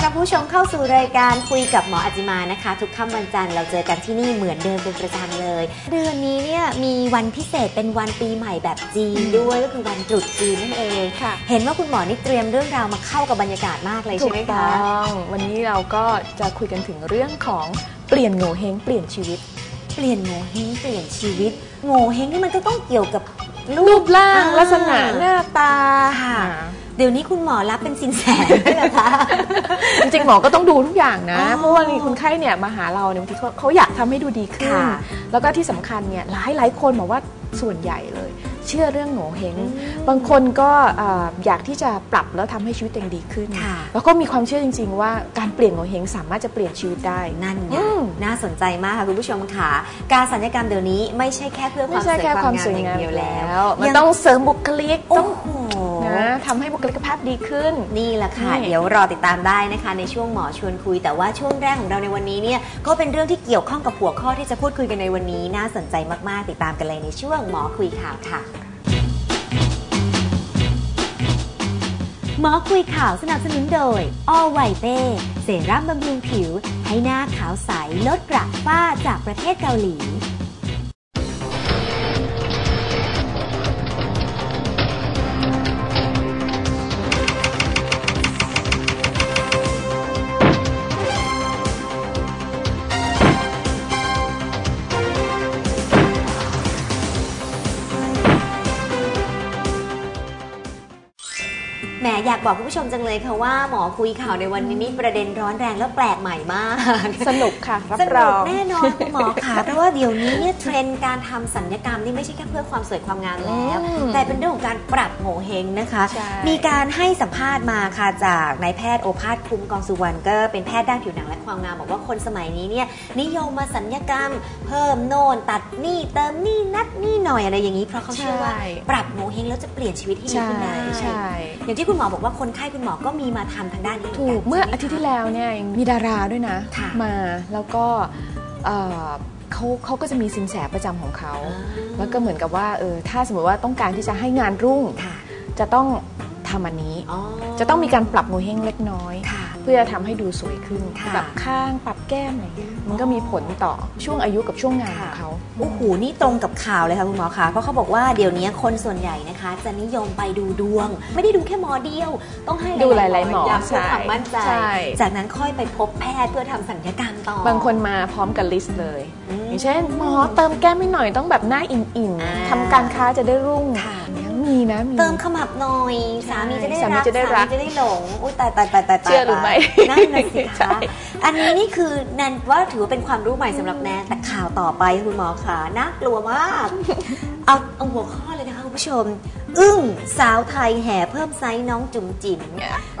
วัสดีค่ะขอต้อนรับผู้ชมเข้าสู่รายการคุยกับหมออาจิมานะคะ ทุกค่ำวันจันทร์เราเจอกันที่นี่เหมือนเดิมเป็นประจำเลย เดือนนี้เนี่ยมีวันพิเศษเป็นวันปีใหม่แบบจีนด้วยก็คือวันตรุษจีนนั่นเองค่ะ เห็นว่าคุณหมอนี่เตรียมเรื่องราวมาเข้ากับบรรยากาศมากเลยถูใช่ไหมกต้คะ องวันนี้เราก็จะคุยกันถึงเรื่องของเปลี่ยนโงเฮงเปลี่ยนชีวิต เปลี่ยนโงเฮงเปลี่ยนชีวิตโงเฮงนี่มันก็ต้องเกี่ยวกับรูรูปร่างอ่ลักษณะหน้าตาค่ะเดี๋ยวนี้คุณหมอรับเป็นสินแสด้วยเหรอคะ จริงๆหมอก็ต้องดูทุกอย่างนะ อ๋อเพราะว่ามีคนไข้เนี่ยมาหาเราเนี่ยบางทีเขาเขาอยากทำให้ดูดีขึ้น ค่ะ แล้วก็ที่สำคัญเนี่ยหลายหลายๆคนบอกว่าส่วนใหญ่เลย เชื่อเรื่องโงเฮงอืมบางคนก็เอ่ออยากที่จะปรับแล้วทำให้ชีวิตตัวเองดีขึ้น ค่ะ แล้วก็มีความเชื่อจริง ๆ ว่าการเปลี่ยนโงเฮงสามารถจะเปลี่ยนชีวิตได้ นั่นไงอืม น่าสนใจมากค่ะคุณผู้ชมค่ะการสัญญกรรมเดี๋ยวนี้ไม่ใช่แค่เพื่อคไม่วามสใช่วยแค่คาวความมงามสวยอย่างงามเดียวแล้วมันยังต้องเสริมบุคลิกต้โอ้องโหนะ ทำให้บุคลิกภาพดีขึ้น นี่แหละค่ะนี่เดี๋ยวรอติดตามได้นะคะในช่วงหมอชวนคุย แต่ว่าช่วงแรกของเราในวันนี้เนี่ยก็เป็นเรื่องที่เกี่ยวข้องกับหัวข้อที่จะพูดคุยกันในวันนี้ น่าสนใจมากๆ ติดตามกันเลยในช่วงหมอคุยข่าวค่ะหมอคุยข่าวสนับสนุนโดยออไวเป้เซรั่มบำรุงผิว ให้หน้าขาวใสลดกระฝ้าจากประเทศเกาหลี อยากบอกคุณผู้ชมจังเลยค่ะว่าหมอคุยข่าวในวันนี้นี่ประเด็นร้อนแรงและแปลกใหม่มาก สนุกค่ะรับสรนุกองแน่นอนคุณหมอค่ะเพราะว่าเดี๋ยวนี้เนี่ยเทรนด์การทำสัญญกรรมนี่ไม่ใช่แค่เพื่อความสวยความงามแล้วอืมแต่เป็นเรื่องของการปรับโงเฮงนะคะใช่มีการให้สัมภาษณ์มาค่ะจากนายแพทย์โอภาสคุ้มกองสุวรรณก็เป็นแพทย์ด้านผิวหนังและความงามบอกว่าคนสมัยนี้เนี่ยนิยมมาสัญญกรรม เพิ่มโน่นตัดนี่เติมนี่นัดนี่หน่อยอะไรอย่างนี้เพราะเขาเชื่อว่าใช่ปรับโงเฮงแล้วจะเปลี่ยนชีวิตให้ดีใช่ขึ้นได้ใช่อย่างที่คุณหมอบอกว่าคนไข้คุณหมอก็มีมาทำทางด้านนี้หนถูนกเมื่อใช่ไหอาทิตย์ที่แล้วเนี่ยมีดาราด้วยนะค่ะมาแล้วก็เอ่อเขาเขาก็จะมีสินแสประจำของเขาอ่าแล้วก็เหมือนกับว่าเออถ้าสมมติว่าต้องการที่จะให้งานรุ่งค่ะจะต้องทำอันนี้อ๋อจะต้องมีการปรับโงเฮงเล็กน้อยค่ะ เพื่อทำให้ดูสวยขึ้นค่ะปรับข้างปรับแก้มอะไรเงี้ยมันก็มีผลต่อช่วงอายุกับช่วงงานของเขาโอ้โหนี่ตรงกับข่าวเลยค่ะคุณหมอคะเพราะเขาบอกว่าเดี๋ยวนี้คนส่วนใหญ่นะคะ จะนิยมไปดูดวง ไม่ได้ดูแค่หมอเดียว ต้องให้ดูหลายๆหมอย้ำเพื่อใช่ความมั่นใจใช่จากนั้นค่อยไปพบแพทย์เพื่อทำสัญญกรรมต่อ บางคนมาพร้อมกับลิสต์เลยอืมอย่างเช่นหมอเติมแก้มให้หน่อยต้องแบบหน้าอิ่มอ่าๆทำการค้าจะได้รุ่ง ค่ะอย่างเงี้ยมีนะมี เติมขมับหน่อย สามีจะได้สามีรักจะได้รักสามีจะได้หลงอุ้ยตายตายตายตายตายเชื่อหรือไม่นั่นน่ะสิใช่คะอันนี้นี่คือแนนว่าถือว่าเป็นความรู้ใหม่สำหรับแนนแต่ข่าวต่อไปคุณหมอคะน่ากลัวมากเอาเอาหัวข้อเลย นะคะคุณผู้ชม อึ้งสาวไทยแห่เพิ่มไซส์น้องจุ๋มจิ๋ม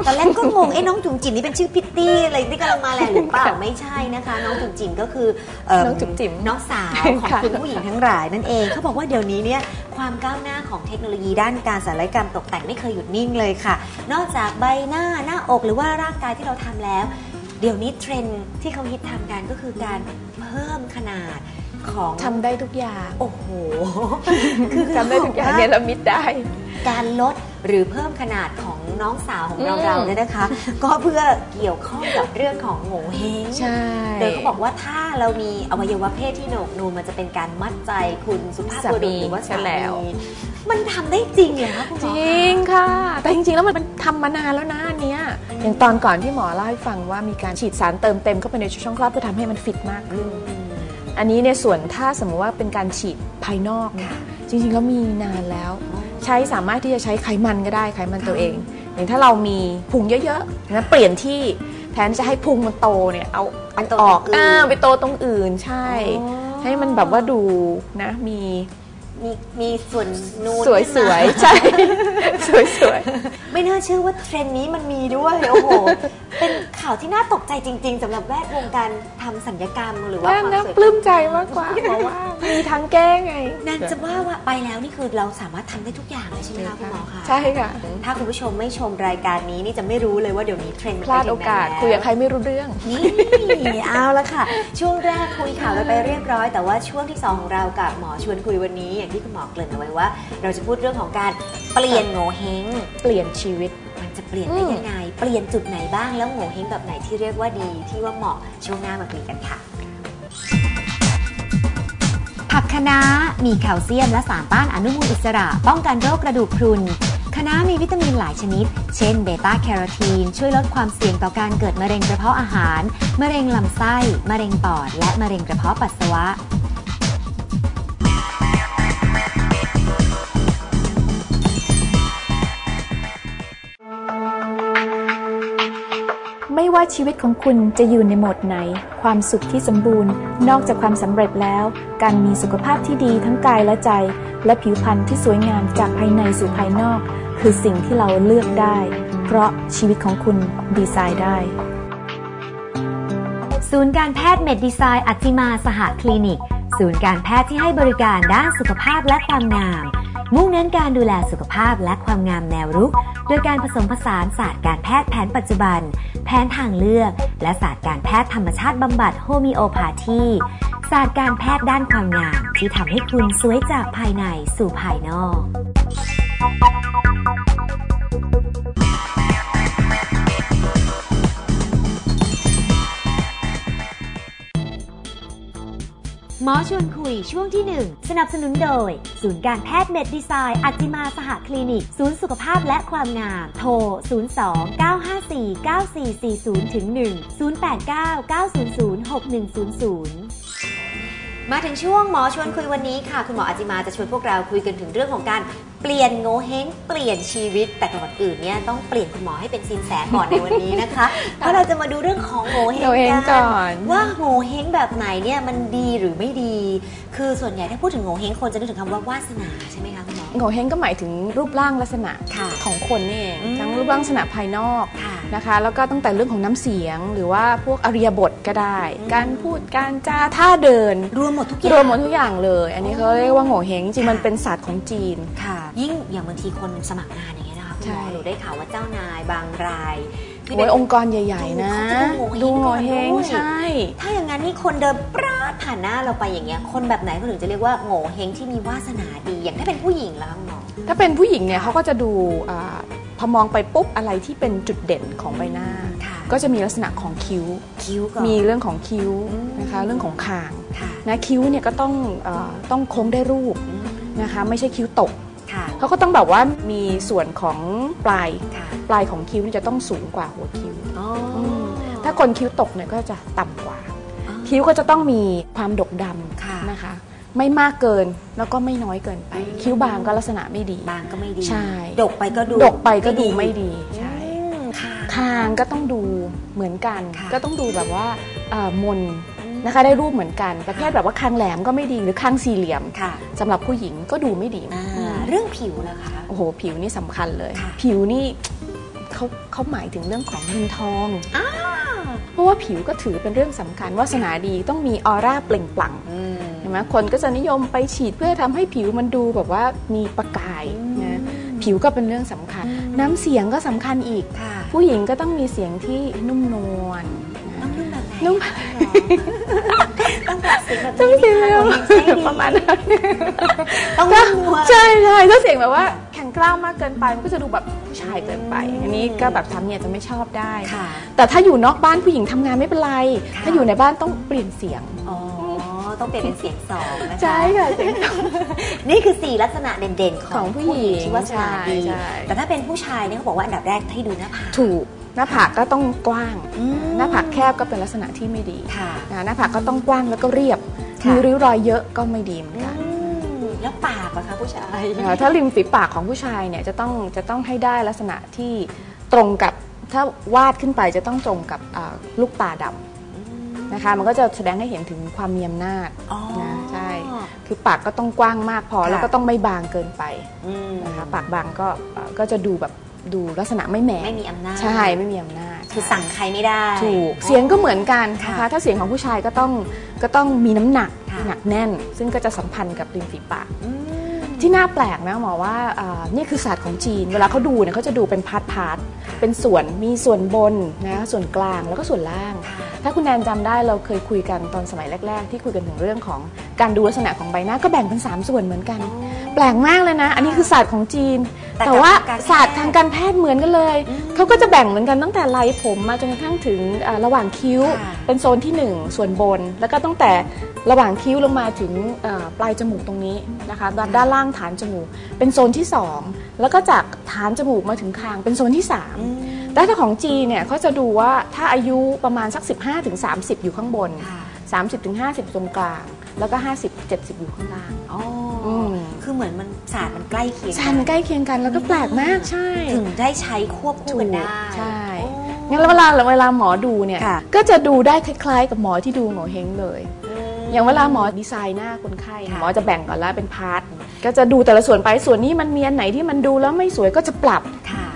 ตอนแรกก็งงเอ้น้องจุ๋มจิ๋มนี่เป็นชื่อพิตตี้อะไรที่กำลังมาแรงหรือเปล่าไม่ใช่นะคะ น้องจุ๋มจิ๋มก็คือเน้องจุ๋มจิ๋มน้องสาวของค่ะคุณผู้หญิงทั้งหลายนั่นเองเขาบอกว่าเดี๋ยวนี้เนี่ยความก้าวหน้าของเทคโนโลยีด้านการศัลยกรรมตกแต่งไม่เคยหยุดนิ่งเลยค่ะ นอกจากใบหน้าหน้าอกหรือว่าร่างกายที่เราทำแล้ว เดี๋ยวนี้เทรนด์ที่เขาฮิตทำกันก็คือการเพิ่มขนาด ของทำได้ทุกอย่าง โอ้โหทำได้ทุกอย่างเนรมิตได้ การลดหรือเพิ่มขนาดของน้องสาวของเราอืมเราเนี่ยนะคะ ก็เพื่อเกี่ยวข้องกับเรื่องของโงเฮงใช่โดยเขาบอกว่าถ้าเรามีอวัยวะเพศที่โหนกนูนมันจะเป็นการมัดใจคุณสุภาพบุรุษหรือว่าสาใช่แล้มีวมันทำได้จริงเหรอคะคุณหมจอริงค่ะ แต่จริงๆแล้วมันเป็นทำมานานแล้วนะอันเนี้ยอย่างตอนก่อนที่หมอเล่าให้ฟังว่ามีการฉีดสารเติมเต็มเข้าไปในช่องคลอดเพื่อทำให้มันฟิตมากขึ้น อันนี้ในส่วนถ้าสมมติว่าเป็นการฉีดภายนอกเนี่ยจริงๆแล้วมีนานแล้ว ใช้สามารถที่จะใช้ไขมันก็ได้ไขมันตัวเอง อย่างถ้าเรามีพุงเยอะๆนะเปลี่ยนที่แทนจะให้พุงมันโตเนี่ยเอาไปเอาโตออกตรงอื่นอ่าไปโตตรงอื่นใช่อ๋อให้มันแบบว่าดูนะมี มีมีส่วนนูนสวยขึ้นๆมาใช่สวยไม่น่าเชื่อว่าเทรนด์นี้มันมีด้วย โอ้โห เป็นข่าวที่น่าตกใจจริง ๆสำหรับแวดวงการทำสัญญกรรมหรือๆว่าน่าความน่าสวยปลื้มใจมากกว่าเพราะว่ามีทางแก้ไงนั่นจะว่าว่าไปแล้วนี่คือเราสามารถทำได้ทุกอย่างเลยใช่ไหมคะคุณหมอคะใช่ค่ะ ถ้าคุณผู้ชมไม่ชมรายการนี้นี่จะไม่รู้เลยว่าเดี๋ยวนี้เทรนด์มันพลาดไปถึโองไหนกาสแล้วคุยกับใครไม่รู้เรื่อง นี่ เอาละค่ะ ช่วงแรกคุยข่าวกันไปเรียบร้อย แต่ว่าช่วงที่สองของเรากับหมอชวนคุยวันนี้อย่างที่คุณหมอเกริ่นเอาไว้ว่า เราจะพูดเรื่องของการเปลี่ยนโงเฮงเปลี่ยนชีวิต มันจะจะเปลี่ยนได้อืมยังไง เปลี่ยนจุดไหนบ้างแล้วโง่เฮงแบบไหนที่เรียกว่าดี ที่ว่าเหมาะช่วงหน้ามาคุยกันค่ะ ผักคะน้ามีแคลเซียมและสารต้านอนุมูลอิสระ ป้องกันโรคกระดูกพรุนคะน้ามีวิตามินหลายชนิด เช่นเบต้าแคโรทีน ช่วยลดความเสี่ยงต่อการเกิดมะเร็งกระเพาะอาหาร มะเร็งลำไส้ มะเร็งปอด และมะเร็งกระเพาะปัสสาวะ ว่าชีวิตของคุณจะอยู่ในโหมดไหน ความสุขที่สมบูรณ์ นอกจากความสำเร็จแล้ว การมีสุขภาพที่ดีทั้งกายและใจ และผิวพรรณที่สวยงามจากภายในสู่ภายนอก คือสิ่งที่เราเลือกได้ เพราะชีวิตของคุณดีไซน์ได้ศูนย์การแพทย์เมดดีไซน์อัจจิมาสหคลินิก ศูนย์การแพทย์ที่ให้บริการด้านสุขภาพและความงาม มุ่งเน้นการดูแลสุขภาพและความงามแนวรุก โดยการผสมผสานศาสตร์การแพทย์แผนปัจจุบัน แผนทางเลือก และศาสตร์การแพทย์ธรรมชาติบำบัดโฮมิโอพาธีศาสตร์การแพทย์ด้านความงาม ที่ทำให้คุณสวยจากภายในสู่ภายนอก หมอชวนคุยช่วงที่ 1 สนับสนุนโดย ศูนย์การแพทย์เมดดีไซน์อัจจิมาสหคลินิก ศูนย์สุขภาพและความงาม โทร 02 954 9440ถึง1 089 900 6100 มาถึงช่วงหมอชวนคุยวันนี้ค่ะ คุณหมออาจิมาจะชวนพวกเราคุยกันถึงเรื่องของการ เปลี่ยนโงเฮงเปลี่ยนชีวิตแต่ก่อนอื่นเนี่ยต้องเปลี่ยนคุณหมอให้เป็นซินแสก่อนในวันนี้นะคะ เพราะเราจะมาดูเรื่องของโงเฮงโงเห้งกันก่อนว่าโงเฮงแบบไหนเนี่ยมันดีหรือไม่ดี คือส่วนใหญ่ถ้าพูดถึงโงเฮงคนจะนึกถึงคำว่าวาสนาใช่ไหมคะคุณหมอโงเฮงก็หมายถึงรูปร่างลักษณะค่ะของคนนี่เองอืมทั้งรูปร่างลักษณะภายนอกค่ะนะคะแล้วก็ตั้งแต่เรื่องของน้ำเสียง หรือว่าพวกอริยบทก็ได้อืมการพูดการจาท่าเดินรวมหมดทุกอย่างรวมหมดทุกอย่างเลย อันนี้เขาเรียกว่าโงเฮงจริงๆมันเป็นศาสตร์ของจีนค่ะยิ่งอย่างบางทีคนสมัครงานอย่างเงี้ยนะคะคุณหมอใช่ หนูได้ข่าวว่าเจ้านายบางรายที่โอ้ยเป็นองค์กรใหญ่ ๆ นะเขาจะดูดูโงโงเห้เฮงงก่อนด้วย ใช่ ถ้าอย่างนั้นนี่คนเดินปราดผ่านหน้าเราไปอย่างเงี้ยคนแบบไหนเขาถึงจะเรียกว่าโง่เฮงที่มีวาสนาดี อย่างถ้าเป็นผู้หญิงแล้วคุณหมอ ถ้าเป็นผู้หญิงเนี่ยเขาก็จะดูอาพอมองไปปุ๊บอะไรที่เป็นจุดเด่นของใบหน้า ค่ะ ก็จะมีลักษณะของคิ้ว คิ้วก่อนมีเรื่องของคิ้วอืมนะคะเรื่องของคางค่ะนะคิ้วเนี่ยก็ต้องเออต้องโค้งได้รูปอืมนะคะไม่ใช่คิ้วตก ค่ะ เขาก็ต้องแบบว่ามีส่วนของปลายค่ะ ปลายของคิ้วนี่จะต้องสูงกว่าหัวคิ้วอ๋อมถ้าคนคิ้วตกเนี่ยก็จะต่ำกว่า อ๋อ คิ้วก็จะต้องมีความดกดค่ะำนะคะ ไม่มากเกินแล้วก็ไม่น้อยเกินไป อืม คิ้วบางก็ลักษณะไม่ดี บางก็ไม่ดีใช่ ดกไปก็ดูดกไปก็ดูไม่ดีใช่ อืมค่ะ คางก็ต้องดูเหมือนกัน ค่ะ ก็ต้องดูแบบว่าเอ่อมนอืมนะคะได้รูปเหมือนกัน ประเภทแบบว่าคางแหลมก็ไม่ดีหรือคางสี่เหลี่ยมค่ะ สำหรับผู้หญิงก็ดูไม่ดีอ่าอืม เรื่องผิวล่ะคะ โอ้โห ผิวนี่สำคัญเลย ค่ะ ผิวนี่เขาเขาหมายถึงเรื่องของเงินทอง อ้าเพราะว่าผิวก็ถือเป็นเรื่องสำคัญวาสนาดีต้องมีออร่าเปล่งปลั่งอืม เห็นไหมคนก็จะนิยมไปฉีดเพื่อทำให้ผิวมันดูแบบว่ามีประกายอืมนะผิวก็เป็นเรื่องสำคัญ อืม น้ำเสียงก็สำคัญอีก ค่ะผู้หญิงก็ต้องมีเสียงที่นุ่มนวลต้อนะงนุ่มแบบไหนนุ่มคะ ต้องแบบเสียงแบบต้องนี้เสียงไหมแบคะบโงเห้งใช่ดีประมาณนั้นต้องนุ่มนวลใช่ใช่ถ้าเสียงแบบว่าแข็งกร้าวมากเกินไปมันก็จะดูแบบผู้ชายเกินไป อันนี้ก็แบบสามีอาจจะไม่ชอบได้ค่ะแต่ถ้าอยู่นอกบ้านผู้หญิงทำงานไม่เป็นไรค่ะถ้าอยู่ในบ้านต้องเปลี่ยนเสียงอ๋อ ต้องเปลี่ยนเป็นเสียงสองนะคะใช่ค่ะเสียงนี่คือ 4 ลักษณะเด่นๆ ขขอองงผู้ผู้หญิงหญิงที่ว่าสนาดีใช่ แต่ถ้าเป็นผู้ชายเนี่ยเขาบอกว่าอันดับแรกให้ดูหน้าผากถูกหน้าผากก็ต้องกว้าง อืมหน้าผากแคบก็เป็นลักษณะที่ไม่ดีค่ะ นะหน้าผากก็ต้องกว้างแล้วก็เรียบ ค่ะ มีริ้วรอยเยอะก็ไม่ดีเหมือนกัน อืมแล้วปากอะคะผู้ชาย เอ่อถ้าริมฝีปากของผู้ชายเนี่ยจะต้องจะต้องให้ได้ลักษณะที่ตรงกับถ้าวาดขึ้นไปจะต้องตรงกับอ่าลูกตาดำอืม นะคะ มันก็จะแสดงให้เห็นถึงความมีอำนาจอ๋อ นะใช่คือปากก็ต้องกว้างมากพอ ค่ะ แล้วก็ต้องไม่บางเกินไปอืมนะคะปากบางก็เอ่อก็จะดูแบบดูลักษณะไม่แหมไม่มีอำนาจใช่ไม่มีอำนาจ คือสั่งใครไม่ได้ ถูกเสียงก็เหมือนกันนะค่ะคะถ้าเสียงของผู้ชายก็ต้องก็ต้องมีน้ำหนักค่ะ หนักแน่น ซึ่งก็จะสัมพันธ์กับริมฝีปาก อืม ที่น่าแปลกนะหมอว่าอ่านี่คือศาสตร์ของจีน เวลาเขาดูเนี่ยเขาจะดูเป็นพาร์ทพาร์ทเป็นส่วนมีส่วนบนนะส่วนกลางแล้วก็ส่วนล่าง ถ้าคุณแนนจำได้เราเคยคุยกันตอนสมัยแรก ๆ ที่คุยกันถึงเรื่องของ การดูลักษณะของใบหน้าก็แบ่งเป็น 3 ส่วนเหมือนกัน แปลกมากเลยนะ อันนี้คือศาสตร์ของจีน แต่แต่ว่ากับการแพทย์ศาสตร์ทางการแพทย์เหมือนกันเลย เขาก็จะแบ่งเหมือนกันตั้งแต่ไรผมมาจนกระทั่งถึงอ่าระหว่างคิ้ว ค่ะ เป็นโซนที่ 1 ส่วนบน แล้วก็ตั้งแต่ระหว่างคิ้วลงมาถึงเอ่อปลายจมูกตรงนี้นะคะด้านด้านล่างฐานจมูก เป็นโซนที่ 2 แล้วก็จากฐานจมูกมาถึงคางเป็นโซนที่ 3 แต่ถ้าของจีนเนี่ยเขาจะดูว่าถ้าอายุประมาณสัก 15-30 อยู่ข้างบน ค่ะ 30-50 ตรงกลาง แล้วก็ 50-70 อยู่ข้างล่าง อ๋ออม คือเหมือนมันศาสตร์มันใกล้เคียงใช่มันใกล้เคียงกันแล้วก็แปลกมากใช่ ถึงได้ใช้ควบคู่กันได้ใช่ โอ้ งั้นแล้วเวลาเวลาหมอดูเนี่ย ค่ะ ก็จะดูได้คล้ายๆ กับหมอที่ดูโงเฮงเลยอืมอย่างเวลาหมอดีไซน์หน้าคนไข้ค่ะ หมอจะแบ่งก่อนแล้วเป็นพาร์ทก็จะดูแต่ละส่วนไปส่วนนี้มันมีอันไหนที่มันดูแล้วไม่สวยก็จะปรับ ค่ะ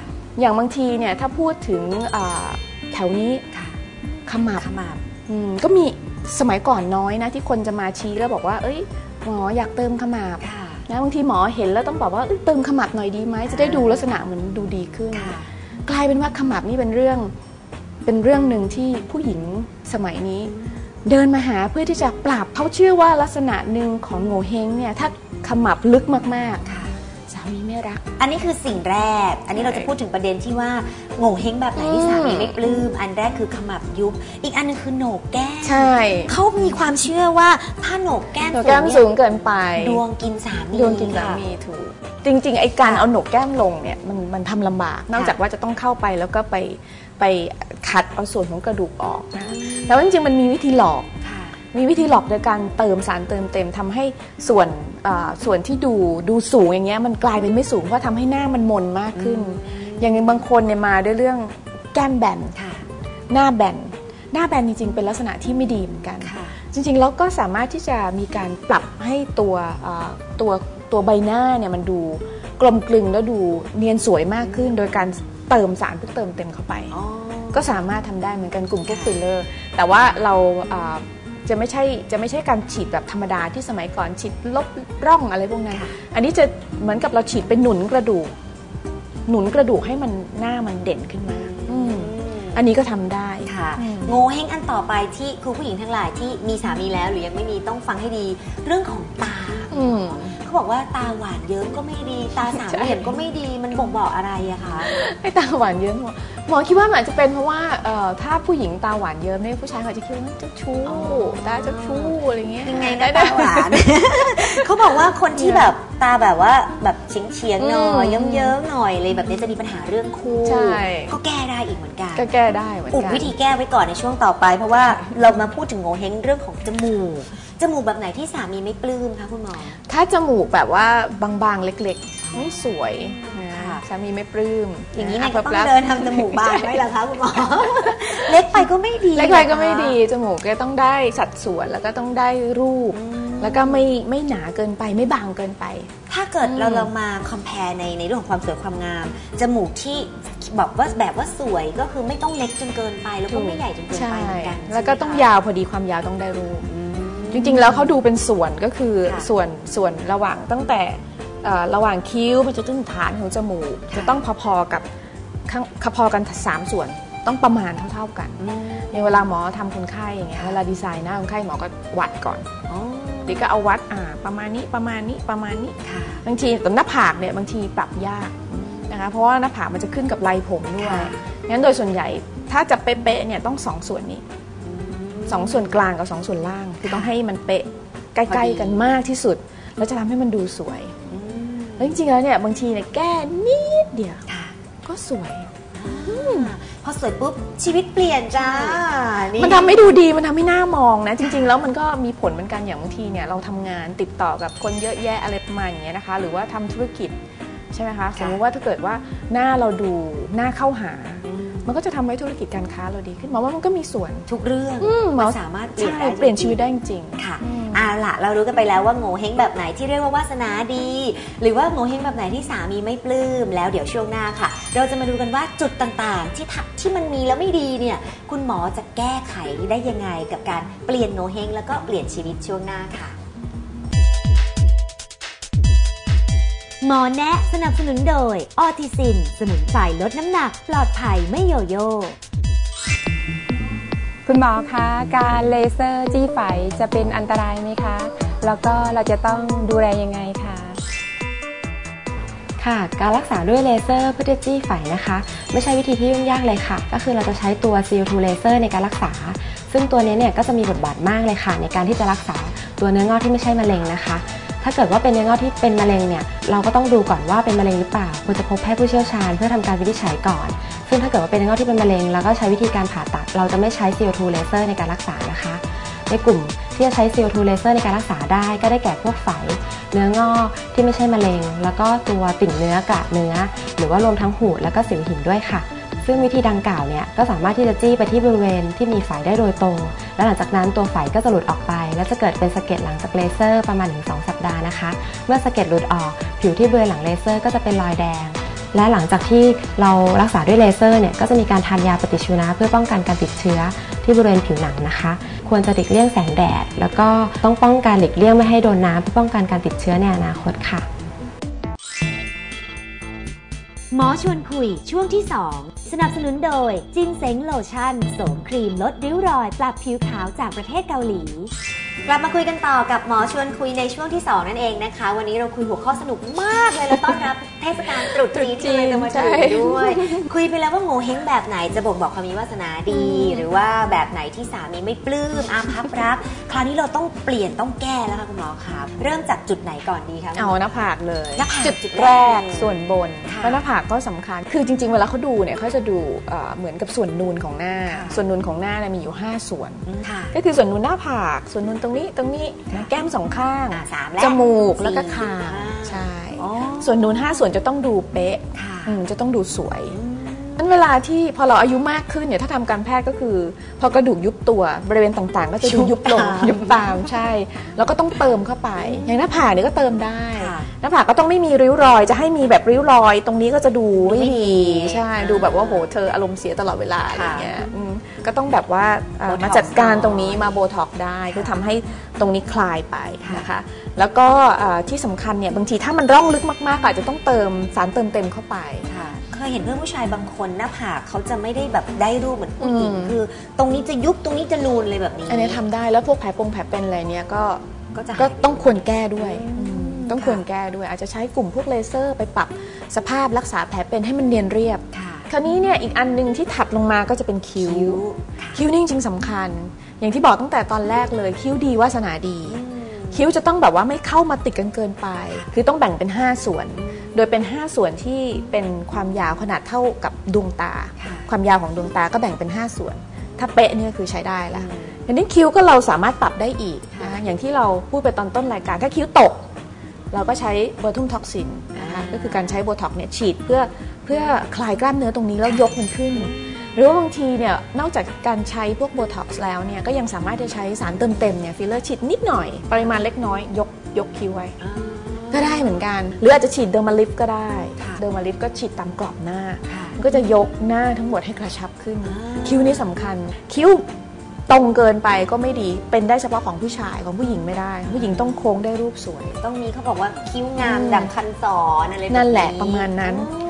อย่างบางทีเนี่ยถ้าพูดถึงอ่าแถวนี้ค่ะขมับขมับ อืมก็มี สมัยก่อนน้อยนะที่คนจะมาชี้แล้วบอกว่า เอ้ยหมออยากเติมขมับค่ะ นะบางทีหมอเห็นแล้วต้องบอกว่าเอ้ยเติมขมับหน่อยดีไหมจะได้ดูลักษณะเหมือนดูดีขึ้น ค่ะกลายเป็นว่าขมับนี่เป็นเรื่อง เป็นเรื่องหนึ่งที่ผู้หญิงสมัยนี้ เดินมาหาเพื่อที่จะปรับเขาเชื่อว่าลักษณะหนึ่งของโงเฮงเนี่ยถ้าขมับลึกมากค่ะๆสา มีไม่รัก อันนี้คือสิ่งแรก อันนี้เราจะพูดถึงประเด็นที่ว่าโง่เฮงแบบไหนที่อืมสามีไม่ปลื้ม อันแรกคือขมับยุบ อีกอันหนึงคือโหนกแก้มใช่เขามีความเชื่อว่าถ้าโหนกแก้มหนกแก้มสูงเกินไป ดวงกินสามีดวงกินสามีถูกจริงๆไอ้การเอาหนกแก้มลงเนี่ยมันมันทำลำบาก นอกจากว่าจะต้องเข้าไปแล้วก็ไปไปคัดเอาส่วนของกระดูกออกนะแต่ว่าจริงๆมันมีวิธีหลอกค่ะ มีวิธีหลอกโดยการเติมสารเติมเต็มทำให้ส่วนอ่าส่วนที่ดูดูสูงอย่างเงี้ยมันกลายเป็นไม่สูงเพราะทำให้หน้ามันมนมากขึ้น อย่างบางคนเนี่ยมาด้วยเรื่องแก้มแบนค่ะหน้าแบนหน้าแบนจริงๆ เป็นลักษณะที่ไม่ดีเหมือนกันค่ะจริงๆแล้วก็สามารถที่จะมีการปรับให้ตัวอ่าตัวตัวใบหน้าเนี่ยมันดูกลมกลึงแล้วดูเนียนสวยมากขึ้น โดยการเติมสารพวกเติมเต็มเข้าไปอ๋อก็สามารถทำได้เหมือนกันกลุ่มพวกฟิลเลอร์ แต่ว่าเราอ่า จะไม่ใช่จะไม่ใช่การฉีดแบบธรรมดาที่สมัยก่อนฉีดลบร่องอะไรพวกนั้นค่ะอันนี้จะเหมือนกับเราฉีดเป็นหนุนกระดูก หนุนกระดูกให้มันหน้ามันเด่นขึ้นมาอืมอันนี้ก็ทำได้ค่ะอืมโง่เฮงอันต่อไปที่คุณผู้หญิงทั้งหลายที่มีสามีแล้วหรือยังไม่มีต้องฟังให้ดี เรื่องของตาอืมเขา บอกว่าตาหวานเยิ้มก็ไม่ดี ตาสามใช่เหลี่ยมก็ไม่ดีมันบ่งบอกอะไรอะคะไอ้ตาหวานเยิ้มหมอหมอคิดว่ามันอาจจะเป็นเพราะว่าเอ่อถ้าผู้หญิงตาหวานเยิ้มเนี่ยผู้ชายเขาอาจจะคิดว่าเจ้าชู้อ๋อตาเจ้าชู้อะไรเงี้ยยังไงนะตาหวาน เขาบอกว่าคนที่แบบตาแบบว่าแบบเฉียงเฉียงๆหน่อยอืเยิ้มมเยิ้มๆหน่อยเลยแบบนี้จะมีปัญหาเรื่องคู่ใช่ก็แก้ได้อีกเหมือนกันก็แก้ได้เหมือนอุบกันวิธีแก้ไว้ก่อนในช่วงต่อไป เพราะว่าเรามาพูดถึงโงเฮงเรื่องของจมูก จมูกแบบไหนที่สามีไม่ปลื้มคะคุณหมอ ถ้าจมูกแบบว่าบางๆ เล็กๆ ไม่สวยนะค่ะสามีไม่ปลื้มอย่างนี้เนี่ยะก็ต้องพลับเดินทำจมูกบานไว้เหรอคะคุณหมอ เล็กไปก็ไม่ดี เล็กไปก็ไม่ดี จมูกก็ต้องได้สัดส่วนแล้วก็ต้องได้รูปอืมแล้วก็ไม่ไม่หนาเกินไปไม่บางเกินไป ถ้าเกิดอืมเราเรามาคอมเพลในในเรื่องของความสวยความงาม จมูกที่แบบว่าแบบว่าสวยก็คือไม่ต้องเล็กจนเกินไป แล้วก็ไม่ใหญ่จนเกินใช่ไปเหมือนกัน แล้วก็ต้องใช่ไหมคะยาวพอดีความยาวต้องได้รูปอืม จริงๆ แล้วเขาดูเป็นส่วนก็คือค่ะส่วนส่วนระหว่างตั้งแต่เอ่อระหว่างคิ้วมันจะถึงฐานของจมูก ค่ะจะต้องพอๆกับข้างพอๆกันสามส่วนต้องประมาณเท่าๆกันอืมในเวลาหมอทำคนไข้อย่างเงี้ยเวลาดีไซน์หน้าคนไข้หมอก็วัดก่อนอ๋อหรือก็เอาวัดอ่าประมาณนี้ประมาณนี้ประมาณนี้ ค่ะบางทีแต่หน้าผากเนี่ยบางทีปรับยากนะคะเพราะว่าหน้าผากมันจะขึ้นกับลายผมด้วย ค่ะ งั้นโดยส่วนใหญ่ถ้าจะเป๊ะๆเนี่ยต้องสองส่วนนี้ สองส่วนกลางกับสองส่วนล่าง คือต้องให้มันเป๊ะใกล้ๆกันมากที่สุด แล้วจะทำให้มันดูสวยอืมแล้วจริงๆแล้วเนี่ยบางทีเนี่ยแก้นิดเดียวค่ะก็สวย พอสวยปุ๊บ ชีวิตเปลี่ยนจ้านี่มันทำให้ดูดีมันทำให้หน้ามองนะ จริง ๆ แล้วมันก็มีผลเหมือนกันอย่างบางทีเนี่ยเราทำงานติดต่อกับคนเยอะแยะอะไรประมาณอย่างเงี้ยนะคะ หรือว่าทำธุรกิจใช่ไหมคะสมมติว่าถ้าเกิดว่าหน้าเราดูหน้าเข้าหาอื มมันก็จะทำให้ธุรกิจการค้าเราดีขึ้นหมอว่ามันก็มีส่วนทุกเรื่องอืมมันสามารถเปลี่ยนใช่ได้เปลี่ยนชีวิตได้จริงค่ะอืมเอาล่ะเรารู้กันไปแล้วว่าโง่เฮงแบบไหนที่เรียกว่าวาสนาดี หรือว่าโง่เฮงแบบไหนที่สามีไม่ปลื้มแล้วเดี๋ยวช่วงหน้าค่ะ เราจะมาดูกันว่าจุดต่างๆ ที่ทำที่มันมีแล้วไม่ดีเนี่ยคุณหมอจะแก้ไขได้ยังไงกับการเปลี่ยนโง่เฮงแล้วก็เปลี่ยนชีวิตช่วงหน้าค่ะ หมอแนะสนับสนุนโดยออทิซิน สมุนไพรลดน้ำหนัก ปลอดภัยไม่โยโย่ คุณหมอคะการเลเซอร์จี้ไฝจะเป็นอันตรายไหมคะ แล้วก็เราจะต้องดูแลยังไงคะค่ะ การรักษาด้วยเลเซอร์เพื่อจะจี้ไฝนะคะ ไม่ใช่วิธีที่ยุ่งยากเลยค่ะ ก็คือเราจะใช้ตัว CO2 เลเซอร์ในการรักษา ซึ่งตัวนี้เนี่ยก็จะมีบทบาทมากเลยค่ะ ในการที่จะรักษาตัวเนื้องอกที่ไม่ใช่มะเร็งนะคะ ถ้าเกิดว่าเป็นเนื้องอกที่เป็นมะเร็งเนี่ยเราก็ต้องดูก่อนว่าเป็นมะเร็งหรือเปล่าควรจะพบแพทย์ผู้เชี่ยวชาญเพื่อทำการวินิจฉัยก่อน ซึ่งถ้าเกิดว่าเป็นเนื้องอกที่เป็นมะเร็ง แล้วก็ใช้วิธีการผ่าตัด เราจะไม่ใช้ CO2 เลเซอร์ในการรักษานะคะ ในกลุ่มที่จะใช้ CO2 เลเซอร์ในการรักษาได้ก็ได้แก่พวกไฝเนื้องอกที่ไม่ใช่มะเร็ง แล้วก็ตัวติ่งเนื้อกระเนื้อ หรือว่ารวมทั้งหูดแล้วก็สิวหินด้วยค่ะ ซึ่งวิธีดังกล่าวเนี่ยก็สามารถที่จะจี้ไปที่บริเวณที่มีไฝได้โดยตรง และหลังจากนั้นตัวไฝก็จะหลุดออกไป และจะเกิดเป็นสะเก็ดหลังจากเลเซอร์ประมาณถึง2สัปดาห์นะคะ เมื่อสะเก็ดหลุดออก ผิวที่บริเวณหลังเลเซอร์ก็จะเป็นรอยแดง และหลังจากที่เรารักษาด้วยเลเซอร์เนี่ยก็จะมีการทานยาปฏิชีวนะเพื่อป้องกันการติดเชื้อที่บริเวณผิวหนังนะคะ ควรจะหลีกเลี่ยงแสงแดด แล้วก็ต้องป้องกันหลีกเลี่ยงไม่ให้โดนน้ำเพื่อป้องกันการติดเชื้อในอนาคตค่ะ หมอชวนคุยช่วงที่ 2 สนับสนุนโดย จินเซ็งโลชั่นโสมครีมลดริ้วรอย ปรับผิวขาวจากประเทศเกาหลี กลับมาคุยกันต่อกับหมอชวนคุยในช่วงที่ 2 นั่นเองนะคะ วันนี้เราคุยหัวข้อสนุกมากเลยและต้อนรับ เทศกาลตรุษจีนที่กำลังจะมาถึงใช่ด้วย คุยไปแล้วว่าโงเฮงแบบไหนจะบ่งบอกความมีวาสนาดี หรือว่าแบบไหนที่สามีไม่ปลื้มอาพับรัก คราวนี้เราต้องเปลี่ยนต้องแก้แล้วค่ะคุณหมอคะเริ่มจากจุดไหนก่อนดีคะคุณหมเอาหน้าผากเลยหน้าผากจุดจุดแรแรกกส่วนบนค่ะเพราะหน้าผากก็สำคัญ คือจริง ๆ เวลาเขาดูเนี่ยเขาจะดูเอ่อเหมือนกับส่วนนูนของหน้าค่ะส่วนนูนของหน้าเนี่ยมีอยู่ 5 ส่วนค่ะก็คือส่วนนูนหน้าผาก ส่วนนูนตรงนี้ตรงนี้นะแก้มสองข้างอะสามแล้วจมูกสี่แล้วก็คางห้าใช่อ๋อ ส่วนนูน5ส่วนจะต้องดูเป๊ะค่ะอืมจะต้องดูสวยนั้นเวลาที่พอเราอายุมากขึ้นเนี่ยถ้าทำการแพทย์ก็คือ พอกระดูกยุบตัวบริเวณต่างๆ ก็จะดูยุบลงยุบตามยุบตามใช่ แล้วก็ต้องเติมเข้าไป อย่างหน้าผากเนี่ยก็เติมได้ค่ะหน้าผากก็ต้องไม่มีริ้วรอย จะให้มีแบบริ้วรอย ตรงนี้ก็จะดูไม่ไม่ดีดีใช่ดูแบบว่าโหเธออารมณ์เสียตลอดเวลาอะไรค่ะเงี้ยอืมก็ต้องแบบว่าเอ่อ Botox มาจัดการตรงนี้มาโบท็อกได้เพื่อทำให้ตรงนี้คลายไปนะคะ แล้วก็เอ่อที่สำคัญเนี่ยบางทีถ้ามันร่องลึกมากๆก็อาจจะต้องเติมสารเติมเต็มเข้าไปค่ะเคยเห็นเพื่อนผู้ชายบางคนหน้าผากเขาจะไม่ได้แบบได้รูปเหมือนผู้หญิงอืมคือ ตรงนี้จะยุบตรงนี้จะนูนเลยแบบนี้ อันนี้ทำได้แล้วพวกแผลปงแผลเป็นอะไรเนี่ยก็ก็จะหายก็ต้องควรแก้ด้วยอืมต้องค่ะควรแก้ด้วยอาจจะใช้กลุ่มพวกเลเซอร์ไปปรับสภาพรักษาแผลเป็นให้มันเนียนเรียบค่ะคราวนี้เนี่ยอีกอันหนึงที่ถัดลงมาก็จะเป็นคิ้ว คิ้วคิ้วนี่จริงๆสำคัญ อย่างที่บอกตั้งแต่ตอนแรกเลยคิ้วดีวาสนาดีอืม คิ้วจะต้องแบบว่าไม่เข้ามาติดกันเกินไป คือต้องแบ่งเป็น 5 ส่วน โดยเป็น 5 ส่วนที่เป็นความยาวขนาดเท่ากับดวงตาค่ะความยาวของดวงตาก็แบ่งเป็น 5 ส่วน ถ้าเป๊ะเนี่ยคือใช้ได้ละอืมอันนี้คิ้วก็เราสามารถปรับได้อีกนะคะอย่างที่เราพูดไปตอนต้นรายการ ถ้าคิ้วตก เราก็ใช้โบทุมท็อกซินนะคะก็คือการใช้โบท็อกเนี่ยฉีดเพื่อเพื่อคลายกล้ามเนื้อตรงนี้แล้วยกมันขึ้น หรือว่าบางทีเนี่ยนอกจากการใช้พวกโบท็อกซ์แล้วเนี่ยก็ยังสามารถจะใช้สารเติมเต็มเนี่ยฟิลเลอร์ฉีดนิดหน่อย ปริมาณเล็กน้อยยกยกคิ้วไว้อ่าก็ได้เหมือนกัน หรืออาจจะฉีดเดอร์มาลิฟก็ได้ค่ะเดอร์มาลิฟก็ฉีดตามกรอบหน้าค่ะมันก็จะยกหน้าทั้งหมดให้กระชับขึ้นอ่าคิ้วนี่สำคัญ คิ้วตรงเกินไปก็ไม่ดีเป็นได้เฉพาะของผู้ชายของผู้หญิงไม่ได้ ผู้หญิงต้องโค้งได้รูปสวย ต้องมีเขาบอกว่าคิ้วงามอืมดังคันสอนอะไรบบนั่นแหละประมาณนั้นอืม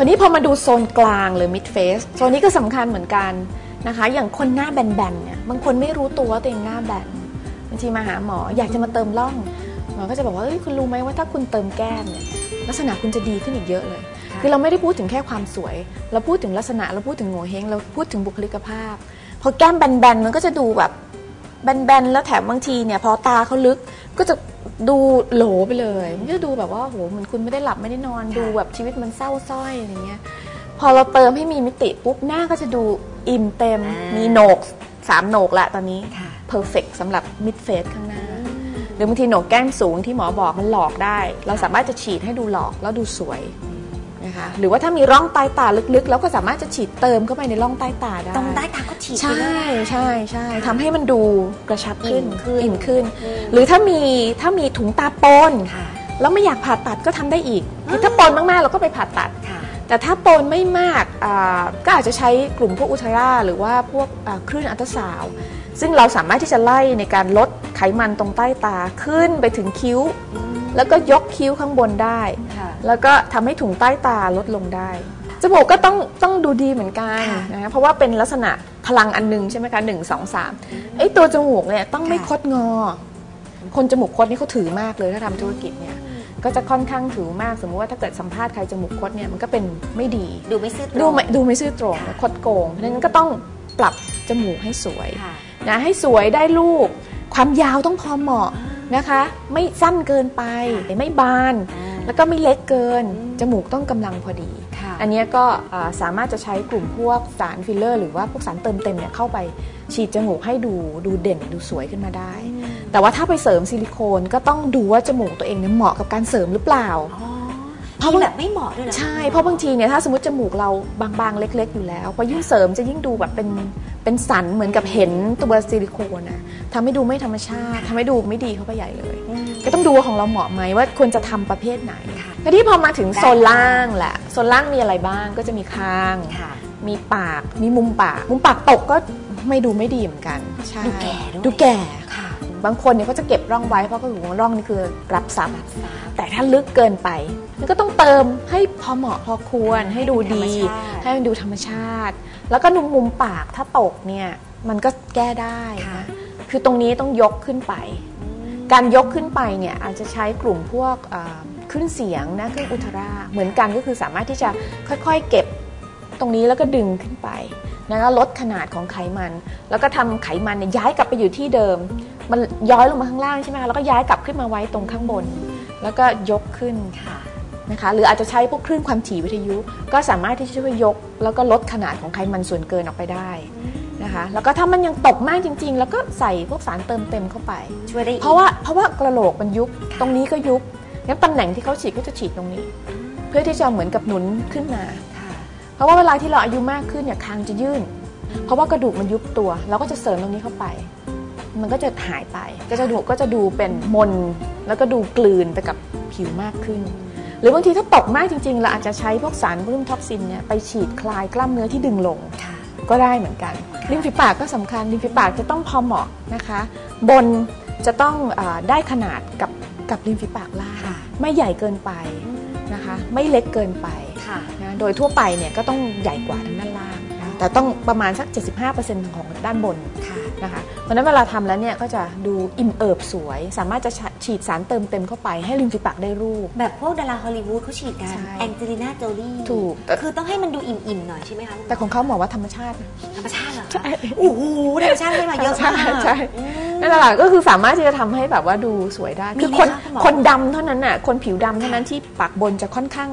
คราวนี้พอมาดูโซนกลางหรือ mid face โซนนี้ก็สำคัญเหมือนกันนะคะ อย่างคนหน้าแบนๆเนี่ยบางคนไม่รู้ตัวว่าตัวเองหน้าแบนบางทีมาหาหมออยากจะมาเติมร่องหมอก็จะบอกว่าเอ้ยคุณรู้ไหมว่าถ้าคุณเติมแก้มเนี่ยลักษณะคุณจะดีขึ้นอีกเยอะเลย คือเราไม่ได้พูดถึงแค่ความสวย เราพูดถึงลักษณะเราพูดถึงโงเ่เฮงเราพูดถึงบุคลิกภาพ พอแก้มแบนๆมันก็จะดูแบบแบนๆแล้วแถมบางทีเนี่ยพอตาเขาลึกก็จะ ดูโหลไปเลยมันก็จะดูแบบว่าโหเหมือนคุณไม่ได้หลับไม่ได้นอนดูแบบชีวิตมันเศร้าส้อยอะไรเงี้ย พอเราเติมให้มีมิติปุ๊บหน้าก็จะดูอิ่มเต็ม อ่ามีมีโหนกสามโหนกละตอนนี้ค่ะ perfect สำหรับ mid face ข้างหน้า หรือบางทีโหนกแก้มสูงที่หมอบอกมันหลอกได้ เราสามารถจะฉีดให้ดูหลอกแล้วดูสวย นะคะ หรือว่าถ้ามีร่องใต้ตาลึกๆ แล้วก็สามารถจะฉีดเติมเข้าไปในร่องใต้ตาได้ตรงใต้ตาก็ฉีดใช่ไปเลยใช่ใช่ทำให้มันดูกระชับขึ้นอิ่มขึ้นอิ่มขึ้นอืมหรือถ้ามีถ้ามีถุงตาปนค่ะแล้วไม่อยากผ่าตัดก็ทำได้อีกคือถ้าปนมากๆเราก็ไปผ่าตัดค่ะแต่ถ้าปนไม่มากอ่าก็อาจจะใช้กลุ่มพวกอุลตราหรือว่าพวกอ่าคลื่นอัลตราซาวด์ซึ่งเราสามารถที่จะไล่ในการลดไขมันตรงใต้ตาขึ้นไปถึงคิ้วแล้วก็ยกคิ้วข้างบนได้ค่ะแล้วก็ทำให้ถุงใต้ตาลดลงได้ จมูกก็ต้องต้องดูดีเหมือนกันค่ะนะเพราะว่าเป็นลักษณะพลังอันหนึงใช่ไหมคะหนึ่งสองสามไอ้ตัวจมูกเนี่ยต้องไม่ค่ะคดงอ คนจมูกคดนี่เขาถือมากเลยถ้าทำธุรกิจเนี่ยก็จะค่อนข้างถือมากสมมุติว่าถ้าเกิดสัมภาษณ์ใครจมูกคดเนี่ยมันก็เป็นไม่ดี ดูไม่ซื่อตรงดูไม่ดูไม่ซื่อตรงคดโกงเพราะฉะนั้นก็ต้องปรับจมูกให้สวยค่ะนะให้สวยได้ลูกความยาวต้องพอเหมาะ นะคะ ไม่สั้นเกินไปไม่บานอ่าแล้วก็ไม่เล็กเกินอืมจมูกต้องกำลังพอดีค่ะอันเนี้ยก็อ่าสามารถจะใช้กลุ่มพวกสารฟิลเลอร์ หรือว่าพวกสารเติมเต็มเนี่ยเข้าไปฉีดจมูกให้ดูดูเด่นดูสวยขึ้นมาได้ แต่ว่าถ้าไปเสริมซิลิโคนก็ต้องดูว่าจมูกตัวเองเนี่ยเหมาะกับการเสริมหรือเปล่า อ๋อเพราะมีว่าแบบไม่เหมาะด้วยเหรอใช่ เพราะบางทีเนี่ยถ้าสมมติจมูกเราบางๆ เล็ก ๆ อยู่แล้วพอยิ่งเสริมจะยิ่งดูแบบเป็นเป็นสันเหมือนกับเห็นตัวซิลิโคนนะทำให้ดูไม่ธรรมชาติทำให้ดูไม่ดีเข้าไปใหญ่เลยอืมก็ต้องดูว่าของเราเหมาะไหมว่าควรจะทำประเภทไหนค่ะแล้วที่พอมาถึงได้โซนล่างแหละโซนล่างมีอะไรบ้างก็จะมีคางค่ะมีปากมีมุมปาก มุมปากตกก็ไม่ดูไม่ดีเหมือนกันใช่ดูแก่ด้วยดูแก่ค่ะ บางคนเนี่ยเขาจะเก็บร่องไว้เพราะเขาถือว่าร่องนี่คือรับซับแต่ถ้าลึกเกินไปมันก็ต้องเติมให้พอเหมาะพอควรให้ดูดี ให้มันดูธรรมชาติ แล้วก็นุมมุมปากถ้าตกเนี่ยมันก็แก้ได้ค่ะนะคือตรงนี้ต้องยกขึ้นไป การยกขึ้นไปเนี่ยอาจจะใช้กลุ่มพวกเอ่อขึ้นเสียงนะขึ้นอุทราเหมือนกันก็คือสามารถที่จะค่อยๆ เก็บ ตรงนี้แล้วก็ดึงขึ้นไปนะคะลดขนาดของไขมัน แล้วก็ทำไขมันเนี่ยย้ายกลับไปอยู่ที่เดิม มันย้อยลงมาข้างล่างใช่ไหมคะแล้วก็ย้ายกลับขึ้นมาไว้ตรงข้างบน แล้วก็ยกขึ้นค่ะนะคะหรืออาจจะใช้พวกคลื่นความถี่วิทยุ ก็สามารถที่จะช่วยยก แล้วก็ลดขนาดของไขมันส่วนเกินออกไปได้นะคะแล้วก็ถ้ามันยังตกมากจริง ๆ แล้วก็ใส่พวกสารเติมเต็มเข้าไปช่วยได้อีกเพราะว่าเพราะว่ากระโหลกมันยุบตรงนี้ก็ยุบงั้นตำแหน่งที่เขาฉีดก็จะฉีดตรงนี้ เพื่อที่จะเหมือนกับหนุนขึ้นมาค่ะ เพราะว่าเวลาที่เราอายุมากขึ้นเนี่ยคางจะยื่น เพราะว่ากระดูกมันยุบตัว เราก็จะเสริมตรงนี้เข้าไป มันก็จะหายไป ก็จะดูก็จะดูเป็นมน แล้วก็ดูกลืนไปกับผิวมากขึ้น หรือบางทีถ้าตกมากจริงๆ เราอาจจะใช้พวกสารรุ่มท็อกซินเนี่ยไปฉีดคลายกล้ามเนื้อที่ดึงลงค่ะก็ได้เหมือนกัน ริมฝีปากก็สำคัญ ริมฝีปากจะต้องพอเหมาะนะคะ บนจะต้องอาได้ขนาดกับกับริมฝีปากล่างค่ะไม่ใหญ่เกินไป นะคะ ไม่เล็กเกินไปค่ะนะโดยทั่วไปเนี่ยก็ต้องใหญ่กว่าทางด้านล่างนะ แต่ต้องประมาณสัก 75%ของด้านบนค่ะนะคะเพราะฉะนั้นเวลาทำแล้วเนี่ยก็จะดูอิ่มเอิบสวย สามารถจะฉีดสารเติมเต็มเข้าไปให้ริมฝีปากได้รูป แบบพวกดาราฮอลลีวูดเขาฉีดกันใช่แองเจลิน่าโจลี่ถูกแต่ คือต้องให้มันดูอิ่มๆหน่อยใช่ไหมคะแต่ของเขาบอกว่าธรรมชาตินะ ธรรมชาติเหรอคะโอ้โหธรรมชาติให้มาเยอะใช่มากใช่นั่นแหละก็คือสามารถที่จะทำให้แบบว่าดูสวยได้ มีคือไหมคนคะคุณหมอ คนดำเท่านั้นน่ะคนผิวดำเท่านั้นที่ปากบนจะค่อนข้าง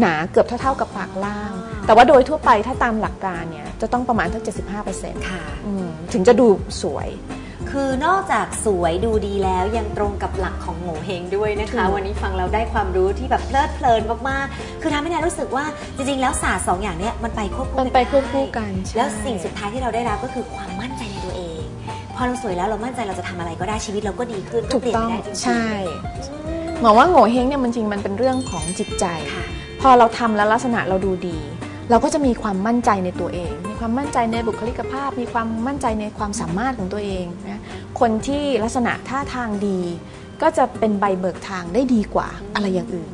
หนาเกือบเท่าๆกับปากล่าง แต่ว่าโดยทั่วไปถ้าตามหลักการเนี่ยจะต้องประมาณทั้ง75%ค่ะอืมถึงจะดูสวย คือนอกจากสวยดูดีแล้วยังตรงกับหลักของโง่เฮงด้วยนะคะถูกวันนี้ฟังเราได้ความรู้ที่แบบเพลิดเพลินมากๆ คือทำให้แนนรู้สึกว่าจริงๆ แล้วศาสตร์สองอย่างเนี้ยมันไปควบคู่มันไปควบคู่กันใช่แล้วสิ่งสุดท้ายที่เราได้รับก็คือความมั่นใจในตัวเอง พอเราสวยแล้วเรามั่นใจเราจะทำอะไรก็ได้ชีวิตเราก็ดีขึ้นถูกเปลี่ยนต้องไปได้จริงๆใช่หมอว่าโง่เฮงเนี่ยมันจริงมันเป็นเรื่องของจิตใจค่ะ พอเราทำแล้วลักษณะเราดูดี เราก็จะมีความมั่นใจในตัวเอง มีความมั่นใจในบุคลิกภาพ มีความมั่นใจในความสามารถของตัวเองนะคนที่ลักษณะท่าทางดี ก็จะเป็นใบเบิกทางได้ดีกว่าอะไรอย่างอื่น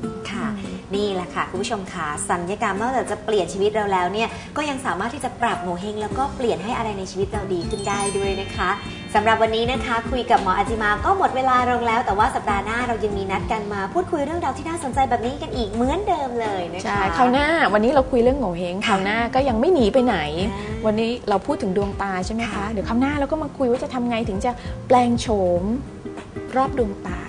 นี่แหละค่ะคุณผู้ชมค่ะสัญญกรรมนอกจากจะเปลี่ยนชีวิตเราแล้วเนี่ยก็ยังสามารถที่จะปรับโงเฮงแล้วก็เปลี่ยนให้อะไรในชีวิตเราดีขึ้นได้ด้วยนะคะสำหรับวันนี้นะคะ คุยกับหมออาจิมาก็หมดเวลาลงแล้ว แต่ว่าสัปดาห์หน้าเรายังมีนัดกันมาพูดคุยเรื่องราวที่น่าสนใจแบบนี้กันอีกเหมือนเดิมเลยนะคะใช่คราวหน้าวันนี้เราคุยเรื่องโง่เฮงคราวหน้าก็ยังไม่หนีไปไหนอ่าวันนี้เราพูดถึงดวงตาใช่ไหมคะค่ะเดี๋ยวคราวหน้าเราก็มาคุยว่าจะทำไงถึงจะแปลงโฉมรอบดวงตา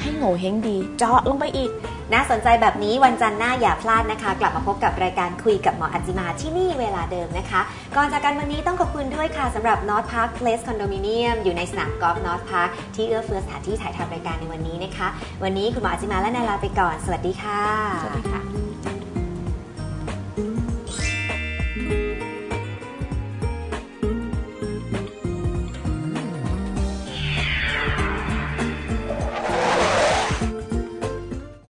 ให้โง่เฮงดี เจาะลงไปอีก น่าสนใจแบบนี้วันจันทร์หน้าอย่าพลาดนะคะ กลับมาพบกับรายการคุยกับหมออาจิมาที่นี่เวลาเดิมนะคะ ก่อนจากกันวันนี้ต้องขอบคุณด้วยค่ะสำหรับ North Park Place Condominium อยู่ในสนามกอล์ฟ North Park ที่เอื้อเฟื้อสถานที่ถ่ายทำรายการในวันนี้นะคะ วันนี้คุณหมออาจิมาและนายลาไปก่อน สวัสดีค่ะสวัสดีค่ะ